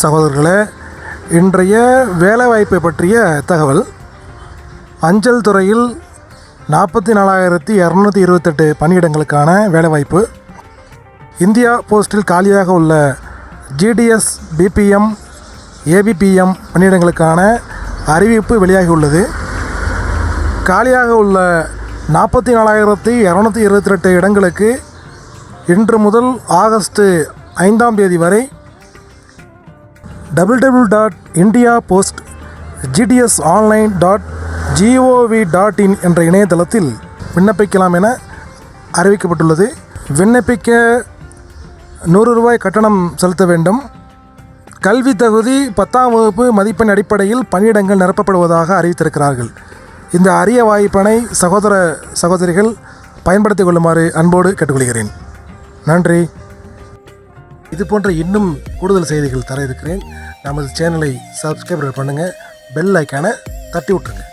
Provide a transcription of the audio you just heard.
சகோதரர்களே இன்றைய வேலைவாய்ப்பை பற்றிய தகவல். அஞ்சல் துறையில் நாற்பத்தி நாலாயிரத்தி இரநூத்தி இருபத்தெட்டு பணியிடங்களுக்கான வேலைவாய்ப்பு. இந்தியா போஸ்டில் காலியாக உள்ள ஜிடிஎஸ் பிபிஎம் ஏபிபிஎம் பணியிடங்களுக்கான அறிவிப்பு வெளியாகியுள்ளது. காலியாக உள்ள நாற்பத்தி நாலாயிரத்தி இரநூத்தி இருபத்தி ரெட்டு இடங்களுக்கு இன்று முதல் ஆகஸ்ட் ஐந்தாம் தேதி வரை double double dot India post GDS online dot G O V dot in என்ற இணையதளத்தில் விண்ணப்பிக்கலாம் என அறிவிக்கப்பட்டுள்ளது. விண்ணப்பிக்க நூறு ரூபாய் கட்டணம் செலுத்த வேண்டும். கல்வி தகுதி பத்தாம் வகுப்பு மதிப்பெண் அடிப்படையில் பணியிடங்கள் நிரப்பப்படுவதாக அறிவித்திருக்கிறார்கள். இந்த அரிய வாய்ப்பினை சகோதர சகோதரிகள் பயன்படுத்திக் கொள்ளுமாறு அன்போடு கேட்டுக்கொள்கிறேன். நன்றி. இது போன்ற இன்னும் கூடுதல் செய்திகள் தர இருக்கிறேன். நமது சேனலை சப்ஸ்கிரைப் பண்ணுங்கள் பெல் ஐக்கானை தட்டி விட்ருங்க